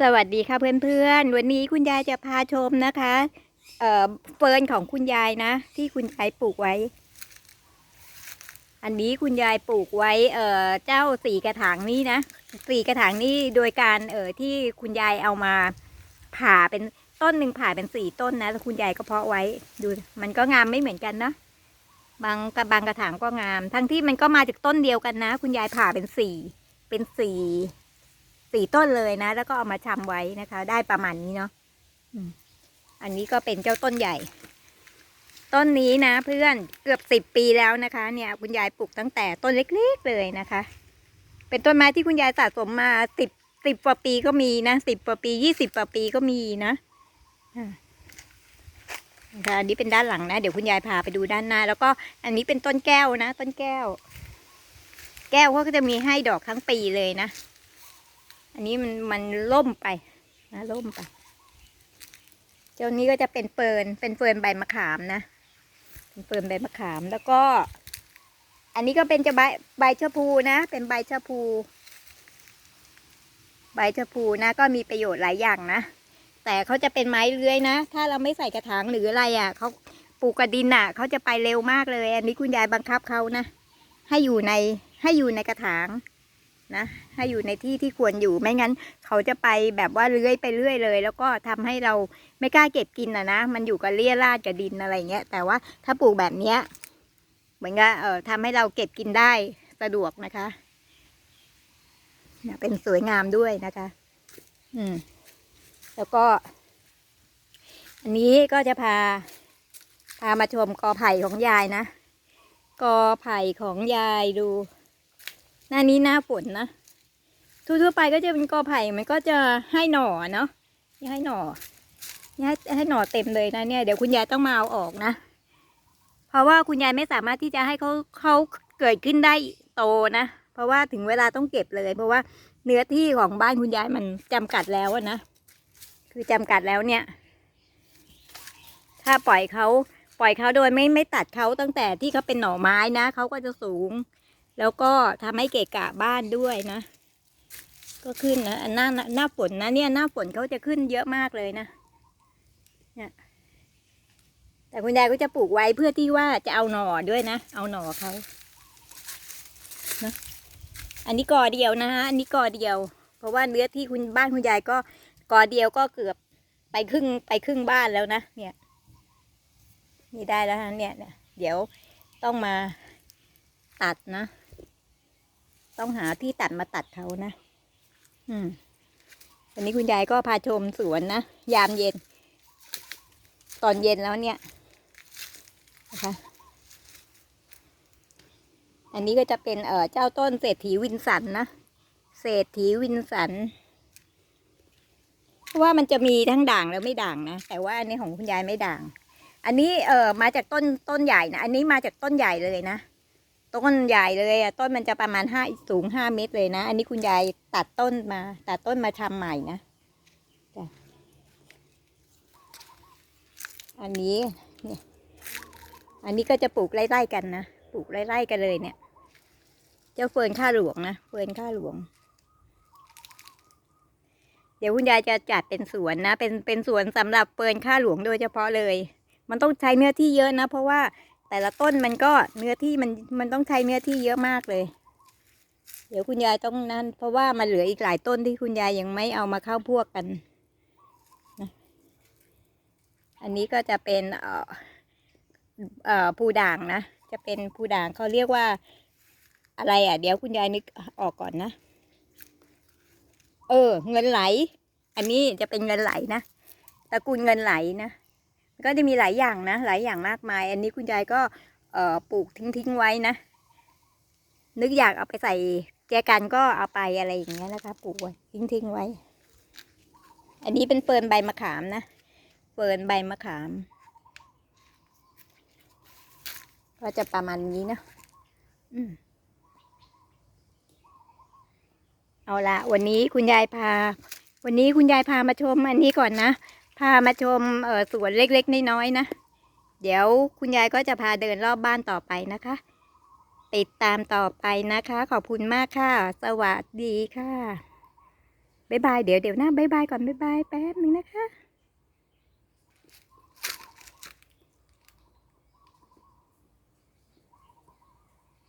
สวัสดีค่ะเพื่อนๆ วันนี้คุณยายจะพาชมนะคะเอ่อเฟิร์นของคุณยายนะ ที่คุณยายปลูกไว้ อันนี้คุณยายปลูกไว้ เอ่อเจ้าสี่กระถางนี้นะสี่กระถางนี้โดยการเอ่อที่คุณยายเอามาผ่าเป็นต้นหนึ่งผ่าเป็นสี่ต้นนะแล้วคุณยายก็เพาะไว้ดู มันก็งามไม่เหมือนกันนะบางกระบางกระถางก็งาม ทั้งที่มันก็มาจากต้นเดียวกันนะ คุณยายผ่าเป็นสี่เป็นสี่ สี่ต้นเลยนะ แล้วก็เอามาชำไว้นะคะ ได้ประมาณนี้เนาะอันนี้ก็เป็นเจ้าต้นใหญ่ ต้นนี้นะ เพื่อนเกือบสิบปีแล้วนะคะ เนี่ย คุณยายปลูกตั้งแต่ต้นเล็กๆเลยนะคะ เป็นต้นไม้ที่คุณยายสะสมมาสิบสิบกว่าปีก็มีนะสิบกว่าปียี่สิบกว่าปีก็มีนะค่ะอันนี้เป็นด้านหลังนะ เดี๋ยวคุณยายพาไปดูด้านหน้า แล้วก็อันนี้เป็นต้นแก้วนะ ต้นแก้ว แก้วเขาก็จะมีให้ดอกทั้งปีเลยนะ อันนี้มันมันล่มไปนะล่มไป เจ้านี้ก็จะเป็นเฟิร์นเป็นเฟิร์นใบมะขามนะ เป็นเฟิร์นใบมะขามแล้วก็ อันนี้ก็เป็นจะใบใบชะพูนะ เป็นใบชะพู ใบชะพูนะ ก็มีประโยชน์หลายอย่างนะ แต่เขาจะเป็นไม้เลื้อยนะ ถ้าเราไม่ใส่กระถางหรืออะไรอะเขาปลูกกระดินอะเขาจะไปเร็วมากเลย อันนี้คุณยายบังคับเขานะ ให้อยู่ในให้อยู่ในกระถาง นะให้อยู่ในที่ที่ควรอยู่ไม่งั้น เขาจะไปแบบว่าเลื้อยไปเรื่อยเลย แล้วก็ทำให้เราไม่กล้าเก็บกินนะนะ มันอยู่กับเลี่ยราดกับดินอะไรเงี้ย แต่ว่าถ้าปลูกแบบเนี้ยเหมือนกับเอ่อทำให้เราเก็บกินได้สะดวกนะคะเนี่ยเป็นสวยงามด้วยนะคะ อืม แล้วก็ อันนี้ก็จะพา พามาชมกอไผ่ของยายนะ กอไผ่ของยายดู หน้านี้หน้าฝนนะทั่วๆไปก็จะเป็นกอไผ่มันก็จะให้หน่อเนาะนี่ให้หน่อนี่ให้ให้หน่อเต็มเลยนะเนี่ยเดี๋ยวคุณยายต้องมาเอาออกนะ เพราะว่าคุณยายไม่สามารถที่จะให้เขาเขาเกิดขึ้นได้โตนะ เพราะว่าถึงเวลาต้องเก็บเลย เพราะว่าเนื้อที่ของบ้านคุณยายมันจำกัดแล้วนะคือจำกัดแล้วเนี่ย ถ้าปล่อยเขาปล่อยเขาโดยไม่ไม่ตัดเขาตั้งแต่ที่เขาเป็นหน่อไม้นะเขาก็จะสูง แล้วก็ทำให้เกะกะบ้านด้วยนะ ก็ขึ้นนะอันหน้าหน้าฝนนะเนี่ยหน้าฝนเขาจะขึ้นเยอะมากเลยนะเนี่ยแต่คุณยายก็จะปลูกไว้เพื่อที่ว่าจะเอาหน่อด้วยนะ เอาหน่อเขานะอันนี้กอเดียวนะฮะอันนี้กอเดียว เพราะว่าเนื้อที่คุณบ้านคุณยายก็กอเดียวก็เกือบไปครึ่งไปครึ่งบ้านแล้วนะ เนี่ยนี่ได้แล้วฮะเนี่ยเนี่ยเดี๋ยวต้องมาตัดนะ ต้องหาที่ตัดมาตัดเขานะ อืมวันนี้คุณยายก็พาชมสวนนะ ยามเย็น ตอนเย็นแล้วเนี่ยนะคะ อันนี้ก็จะเป็นเอ่อเจ้าต้นเศรษฐีวินสันนะ เศรษฐีวินสันเพราะว่ามันจะมีทั้งด่างแล้วไม่ด่างนะ แต่ว่าอันนี้ของคุณยายไม่ด่าง อันนี้เอ่อมาจากต้นต้นใหญ่นะ อันนี้มาจากต้นใหญ่เลยนะ ต้นใหญ่เลยอะต้นมันจะประมาณห้าสูงห้าเมตรเลยนะ อันนี้คุณยายตัดต้นมา ตัดต้นมาทำใหม่นะอันนี้เนี่ยอันนี้ก็จะปลูกไล่ๆกันนะปลูกไล่ๆกันเลยเนี่ย เจ้าเฟิร์นข้าหลวงนะเฟิร์นข้าหลวง เดี๋ยวคุณยายจะจัดเป็นสวนนะ เป็นเป็นสวนสำหรับเฟิร์นข้าหลวงโดยเฉพาะเลย มันต้องใช้เนื้อที่เยอะนะ เพราะว่า แต่ละต้นมันก็เนื้อที่มันมันต้องใช้เนื้อที่เยอะมากเลย เดี๋ยวคุณยายต้องนั่นเพราะว่ามันเหลืออีกหลายต้นที่คุณยายยังไม่เอามาเข้าพวกกันนะอันนี้ก็จะเป็นเอ่อเอ่อภูด่างนะจะเป็นภูด่างเขาเรียกว่า อะไรอะ เดี๋ยวคุณยายนึกออกก่อนนะ เออ เงินไหล อันนี้จะเป็นเงินไหลนะตระกูลเงินไหลนะ ก็จะมีหลายอย่างนะ หลายอย่างมากมาย อันนี้คุณยายก็ปลูกทิ้งๆไว้นะ นึกอยากเอาไปใส่แจกันก็เอาไปอะไรอย่างเงี้ยนะคะปลูกไว้ทิ้งทิ้งๆไว้ อันนี้เป็นเฟิร์นใบมะขามนะ เฟิร์นใบมะขาม ก็จะประมาณนี้นะอืมเอาละวันนี้คุณยายพา วันนี้คุณยายพามาชมอันนี้ก่อนนะ พามาชมเออสวนเล็กๆน้อยๆนะ เดี๋ยวคุณยายก็จะพาเดินรอบบ้านต่อไปนะคะ ติดตามต่อไปนะคะ ขอบคุณมากค่ะ สวัสดีค่ะ บ๊ายบาย เดี๋ยวเดี๋ยวนะบ๊ายบายก่อนบ๊ายบายแป๊บนึงนะคะ